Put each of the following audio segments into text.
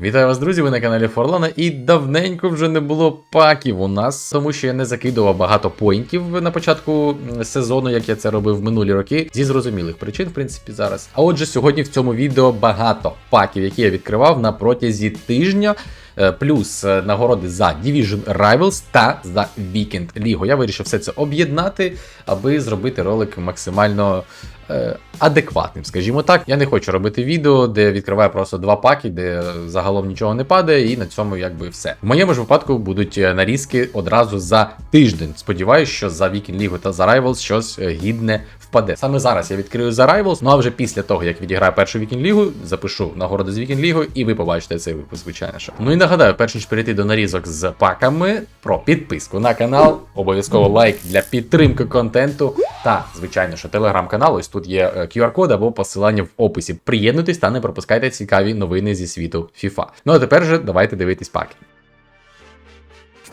Вітаю вас, друзі! Ви на каналі Форлана. І давненько вже не було паків у нас, тому що я не закидував багато поінтів на початку сезону, як я це робив минулі роки, зі зрозумілих причин, в принципі, зараз. А отже, сьогодні в цьому відео багато паків, які я відкривав на протязі тижня. Е, Плюс е, нагороди за Division Rivals та за Weekend Лігу. Я вирішив все це об'єднати, аби зробити ролик максимально е, адекватним, скажімо так. Я не хочу робити відео, де відкриваю просто два паки, де загалом нічого не падає, і на цьому якби все. В моєму ж випадку будуть нарізки одразу за тиждень. Сподіваюсь, що за Weekend Лігу та за Rivals щось гідне впаде. Саме зараз я відкрию за Rivals, ну а вже після того, як відіграю першу Weekend Лігу, запишу нагороди з Лігу, і ви побачите цей випуск, звичайно. що. Ну і нагадаю, перш ніж перейти до нарізок з паками, про підписку на канал, обов'язково лайк для підтримки контенту. Та, звичайно, що телеграм-канал, ось тут є е, QR-код або посилання в описі. Приєднуйтесь та не пропускайте цікаві новини зі світу FIFA. Ну а тепер же давайте дивитись паки.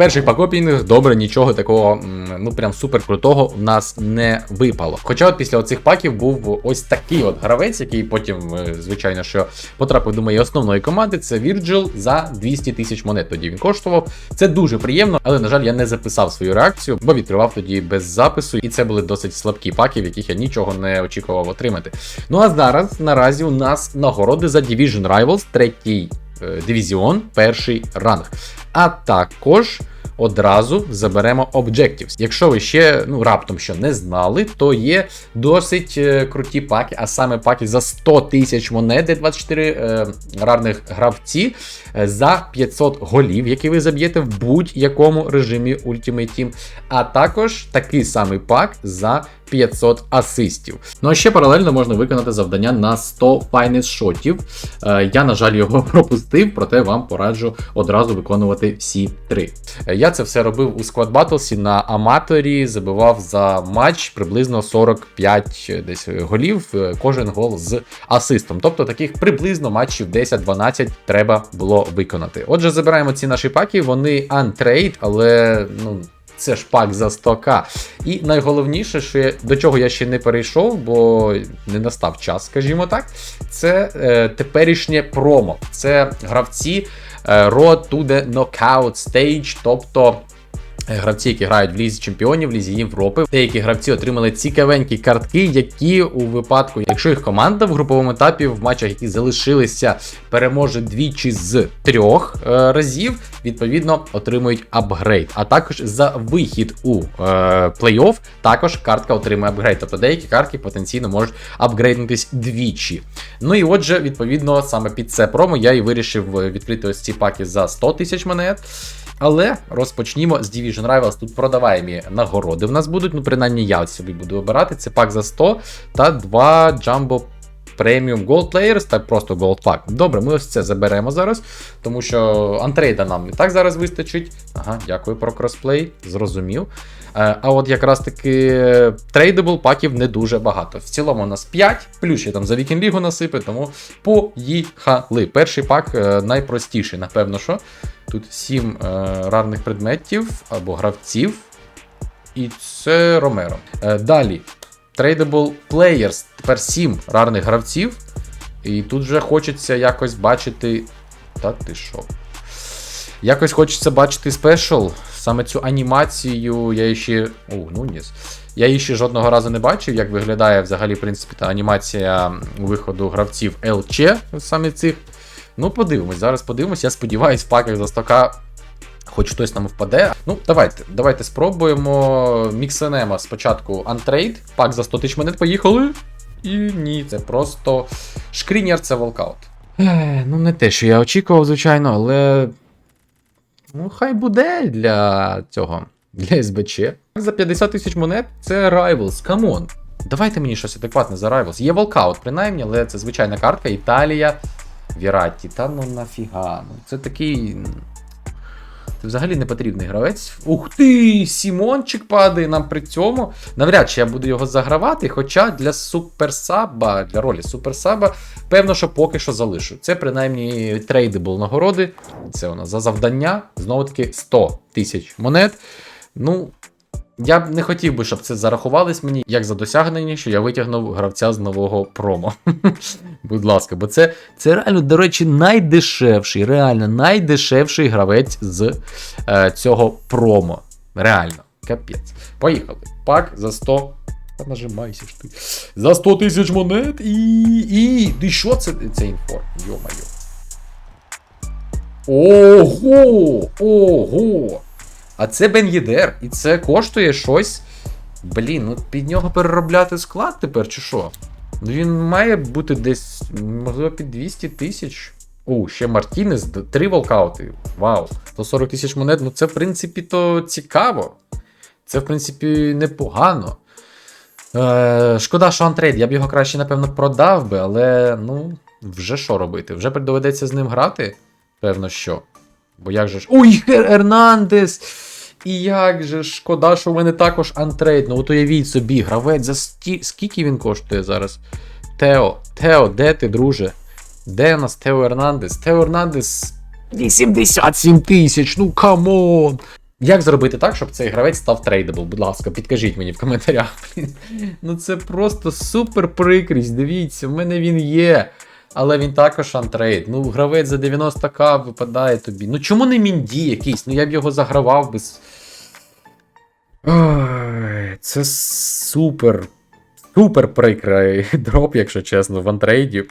Перших пакопінгах добре, нічого такого, ну прям супер крутого в нас не випало. Хоча от після оцих паків був ось такий от гравець, який потім, е, звичайно, що потрапив до моєї основної команди. Це Virgil за 200 тисяч монет. Тоді він коштував. Це дуже приємно, але на жаль, я не записав свою реакцію, бо відкривав тоді без запису, і це були досить слабкі паки, в яких я нічого не очікував отримати. Ну а зараз наразі у нас нагороди за Division Rivals, третій е, дивізіон, перший ранг. А також одразу заберемо Objectives. Якщо ви ще ну, раптом що не знали, то є досить е, круті паки, а саме паки за 100 тисяч монет, де 24 е, рарних гравці е, за 500 голів, які ви заб'єте в будь-якому режимі Ultimate Team. А також такий самий пак за 500 асистів. Ну а ще паралельно можна виконати завдання на 100 finest шотів. Е, я, на жаль, його пропустив, проте вам пораджу одразу виконувати всі три. Е, Я це все робив у Squad Battles на аматорі, забивав за матч приблизно 45 десь голів, е, кожен гол з асистом. Тобто таких приблизно матчів 10-12 треба було виконати. Отже, забираємо ці наші паки, вони untrade, але ну. Це ж пак за 100к. І найголовніше, що я, до чого я ще не перейшов, бо не настав час, скажімо так, це е, теперішнє промо. Це гравці е, Road to the Knockout Stage, тобто. Гравці, які грають в лізі чемпіонів, в лізі Європи. Деякі гравці отримали цікавенькі картки, які у випадку, якщо їх команда в груповому етапі в матчах, які залишилися, переможе двічі з трьох е, разів, відповідно отримують апгрейд. А також за вихід у е, плей-офф також картка отримує апгрейд. Тобто деякі картки потенційно можуть апгрейднутись двічі. Ну і отже, відповідно, саме під це промо я і вирішив е, відкрити ось ці паки за 100 тисяч монет. Але розпочнімо з Division Rivals. Тут продаваємі нагороди в нас будуть. Ну, принаймні, я собі буду обирати. Це пак за 100 та два Jumbo Premium Gold Players та просто Gold Pack. Добре, ми ось це заберемо зараз, тому що антрейда нам і так зараз вистачить. Ага, дякую про кросплей, зрозумів. Е, А от якраз таки трейдабл паків не дуже багато. В цілому у нас 5, плюс ще там за Weekend Лігу насипи, тому поїхали. Перший пак е, найпростіший, напевно, що. Тут 7 е, рарних предметів або гравців. І це Ромеро. Далі. Tradable Players. Тепер 7 рарних гравців. І тут вже хочеться якось бачити. Та ти що? Якось хочеться бачити спешл. Саме цю анімацію я ще. О, ну ні. Я її ще жодного разу не бачив, як виглядає взагалі, в принципі, та анімація виходу гравців ЛЧ, саме цих. Ну, подивимось, зараз подивимось. Я сподіваюся, в паках за 100к хоч хтось нам впаде. Ну, давайте, давайте спробуємо. Міксенема спочатку антрейд, пак за 100 тисяч монет поїхали. І ні, це просто шкрінєр це волкаут. Ех, ну, не те, що я очікував, звичайно, але. Ну, хай буде для цього, для СБЧ. За 50 тисяч монет це Rivals, камон. Давайте мені щось адекватне за Rivals. Є волкаут, принаймні, але це звичайна картка Італія. Віратті, та ну нафіга. Ну, це такий. Це взагалі не потрібний гравець. Ух ти! Сімончик падає нам при цьому. Навряд чи я буду його загравати, хоча для суперсаба, для ролі суперсаба, певно, що поки що залишу. Це принаймні трейдебл нагороди. Це у нас за завдання. Знову таки 100 тисяч монет. Ну, Я б не хотів би, щоб це зарахувалось мені як за досягнення, що я витягнув гравця з нового промо. Будь ласка, бо це, це реально, до речі, найдешевший, реально найдешевший гравець з е, цього промо. Реально, капець. Поїхали. Пак за 100. Та нажимайся ж ти. За 100 тисяч монет і. І. І що це? Це інфор. Йо-майо. Ого! Ого! А це Бен Єдер, і це коштує щось. Блін, ну під нього переробляти склад тепер, чи що? Ну він має бути десь, можливо, під 200 тисяч. О, ще Мартінес, три волкаути. Вау. 140 тисяч монет, ну це, в принципі, то цікаво. Це, в принципі, непогано. Е, шкода, що антрейд, я б його краще, напевно, продав би, але ну, вже що робити? Вже доведеться з ним грати? Певно, що. Бо як же ж. Ой, Ернандес! І як же шкода, що в мене також антрейд. Ну от уявіть собі, гравець за сті... скільки він коштує зараз? Тео, Тео, де ти, друже? Де нас Тео Ернандес? Тео Ернандес 87 тисяч, ну камон! Як зробити так, щоб цей гравець став трейдабл? Будь ласка, підкажіть мені в коментарях. Ну це просто супер прикрість. Дивіться, в мене він є. Але він також антрейд. Ну, гравець за 90к випадає тобі. Ну чому не Мінді якийсь? Ну я б його загравав без. Ой, це супер. Супер прикрий дроп, якщо чесно, в антрейді.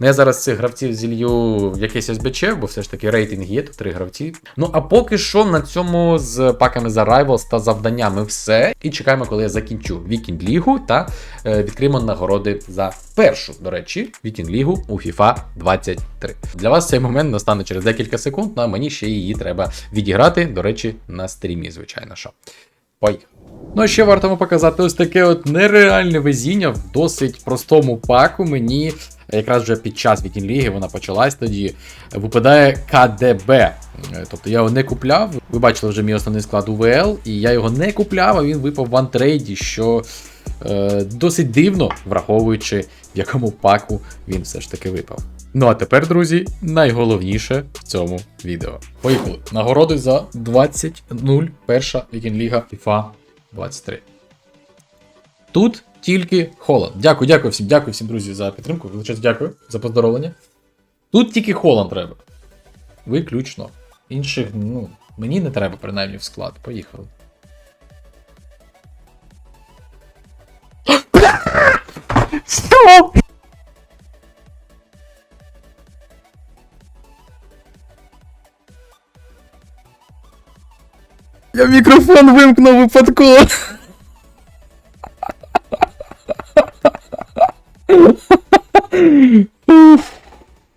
Ну, я зараз цих гравців зілью в якесь СБЧ, бо все ж таки рейтинг є, тут три гравці. Ну, а поки що на цьому з паками за Rivals та завданнями все. І чекаємо, коли я закінчу Вікінг Лігу та е, відкриємо нагороди за першу, до речі, Вікінг Лігу у FIFA 23. Для вас цей момент настане через декілька секунд, ну, а мені ще її треба відіграти, до речі, на стрімі, звичайно що. Поїхали. Ну, а ще варто показати ось таке от нереальне везіння в досить простому паку. Мені якраз вже під час Вікінг-ліги вона почалась тоді. Випадає КДБ. Е, Тобто я його не купляв. Ви бачили вже мій основний склад УВЛ, і я його не купляв, а він випав в антрейді, що е, досить дивно, враховуючи, в якому паку він все ж таки випав. Ну а тепер, друзі, найголовніше в цьому відео. Поїхали. Нагороди за 20.0 перша Вікінг-ліга FIFA 23. Тут тільки Холланд. Дякую, дякую всім, дякую всім, друзі, за підтримку. Величезно дякую за поздоровлення. Тут тільки Холланд треба. Виключно. Інших, ну, мені не треба, принаймні, в склад. Поїхали. Стоп! Я мікрофон вимкнув випадково.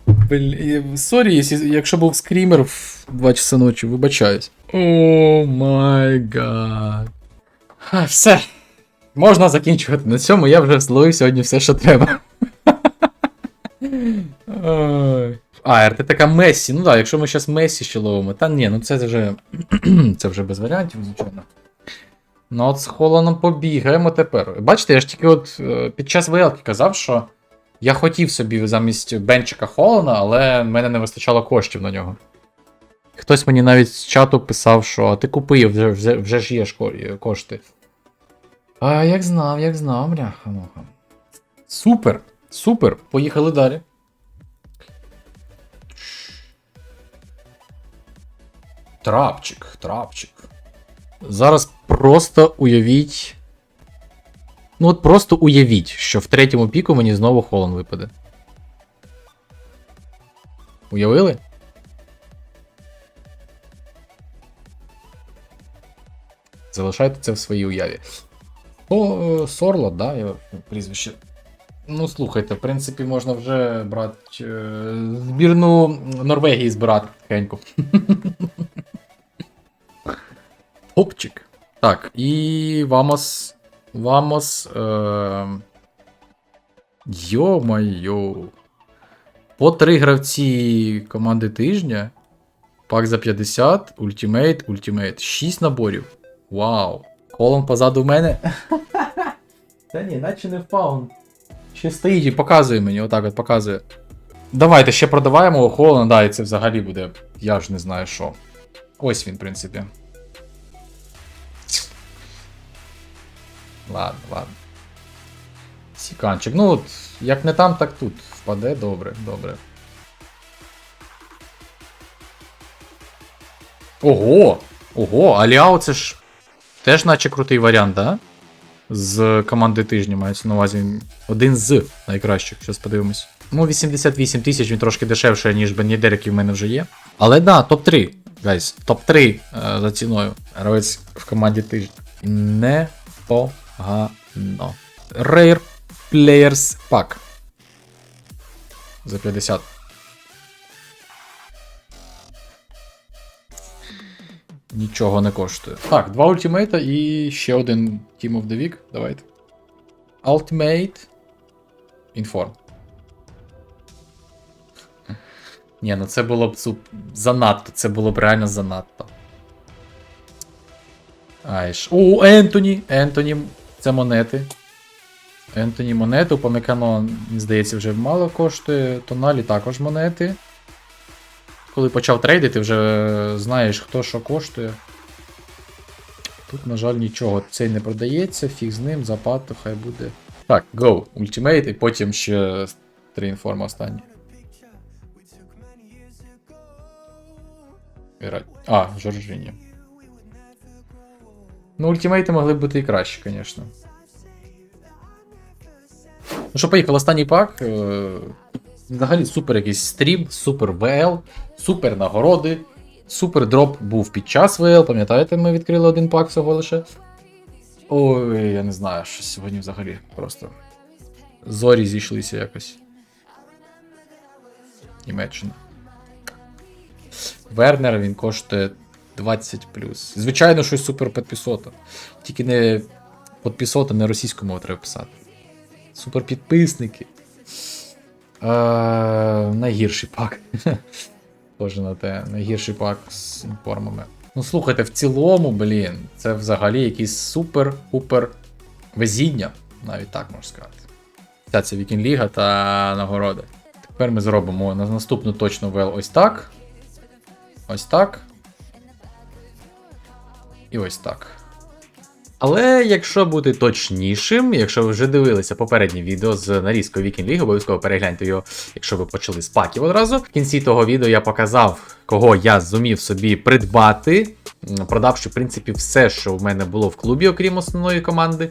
Блін, сорі, якщо- якщо був скрімер в 2 часа ночі, вибачаюсь. О май гад. А, Все. Можна закінчувати на цьому, я вже зловив сьогодні все, що треба. А, РТ Месі. Ну так, якщо ми зараз Месі ще ловимо. Та ні, ну це вже. це вже без варіантів, звичайно. Ну от з Холаном побігаємо тепер. Бачите, я ж тільки от е, під час ВЛК казав, що я хотів собі замість бенчика Холана, але в мене не вистачало коштів на нього. Хтось мені навіть з чату писав, що ти купи, вже, вже, вже ж є кошти. А як знав, як знав, бляха муха. Супер! Супер! Поїхали далі. Трапчик, трапчик. Зараз просто уявіть. Ну от просто уявіть, що в третьому піку мені знову Холланд випаде. Уявили? Залишайте це в своїй уяві. О, Сорло, да, його прізвище. Ну, слухайте, в принципі, можна вже брати е, збірну Норвегії збирати тихенько. Хопчик. Так, і Вамос. Вамос. Е... Йо-майо. По три гравці команди тижня. Пак за 50, ультимейт, ультимейт. 6 наборів. Вау. Колом позаду мене. Та ні, наче не впав. Ще стоїть і показує мені, отак от показує. Давайте ще продаваємо Холланд, да, і це взагалі буде. Я ж не знаю що. Ось він, в принципі. Ладно, ладно. Сіканчик. Ну, от, як не там, так тут. Впаде, добре, добре. Ого! Ого, Аліао це ж теж наче крутий варіант, да? З команди тижня мається на увазі. Один з найкращих. Зараз подивимось. Ну, 88 тисяч, він трошки дешевше, ніж Бенєдер, який в мене вже є. Але да, топ-3. Гайс, топ-3 е, за ціною. Гравець в команді тижня. Непогано. Rare Players Pack. За 50. Нічого не коштує. Так, два ультимейта і ще один Team of the Week. Давайте. Ultimate. Inform. Ні, ну це було б занадто, це було б реально занадто. Айш. О, Ентоні! Ентоні, це монети. Ентоні монети, Помекано, здається, вже мало коштує. Тоналі також монети. Коли почав трейдити, вже знаєш, хто що коштує. Тут, на жаль, нічого. Цей не продається, фіг з ним, запад, хай буде. Так, go, ультимейт, і потім ще три інформи останні. А, Жоржині. Ну, ультимейти могли б бути і краще, звісно. Ну що, поїхав, останній пак. Е, Взагалі супер якийсь стрім, супер ВЛ, супер нагороди, супер дроп був під час ВЛ. Пам'ятаєте, ми відкрили один пак всього лише. Ой, я не знаю, що сьогодні взагалі просто. Зорі зійшлися якось. Німеччина. Вернер він коштує 20. Звичайно, щось супер підписота. Тільки не підписота, не російською мовою треба писати. Супер підписники. Е, найгірший пак. Тоже на те. Найгірший пак з інформами. Ну слухайте, в цілому, блін, це взагалі якийсь супер-пупер везіння. Навіть так можна сказати. Ця це Вікінг-ліга та нагороди. Тепер ми зробимо на наступну точно вел ось так. Ось так. І ось так. Але якщо бути точнішим, якщо ви вже дивилися попереднє відео з нарізкою Weekend League, обов'язково перегляньте його, якщо ви почали з паків одразу. В кінці того відео я показав, кого я зумів собі придбати, продавши, в принципі, все, що в мене було в клубі, окрім основної команди.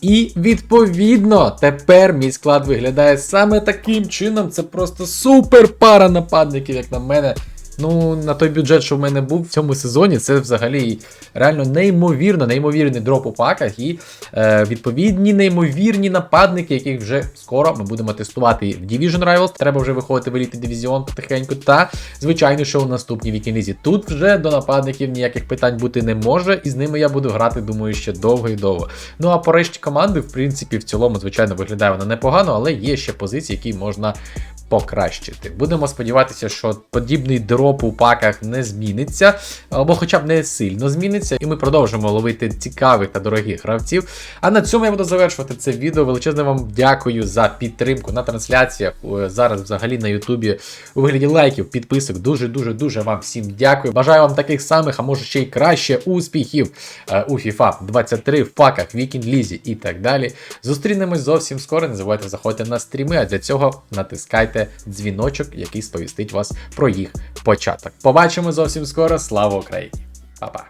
І відповідно тепер мій склад виглядає саме таким чином. Це просто супер пара нападників, як на мене. Ну, на той бюджет, що в мене був в цьому сезоні, це взагалі реально неймовірно, неймовірний дроп у паках і е, відповідні неймовірні нападники, яких вже скоро ми будемо тестувати в Division Rivals. Треба вже виходити в елітний дивізіон потихеньку. Та, звичайно, що у наступній вікінлізі. Тут вже до нападників ніяких питань бути не може, і з ними я буду грати, думаю, ще довго і довго. Ну а по решті команди, в принципі, в цілому, звичайно, виглядає вона непогано, але є ще позиції, які можна покращити. Будемо сподіватися, що подібний дроп у паках не зміниться, або хоча б не сильно зміниться, і ми продовжимо ловити цікавих та дорогих гравців. А на цьому я буду завершувати це відео. Величезне вам дякую за підтримку на трансляціях. е, Зараз взагалі на Ютубі у вигляді лайків, підписок. Дуже дуже вам всім дякую. Бажаю вам таких самих, а може ще й краще успіхів е, у FIFA 23 в паках, Вікінг Лізі і так далі. Зустрінемось зовсім скоро. Не забувайте заходити на стріми, а для цього натискайте дзвіночок, який сповістить вас про їх початок. Побачимо зовсім скоро. Слава Україні! Па-па!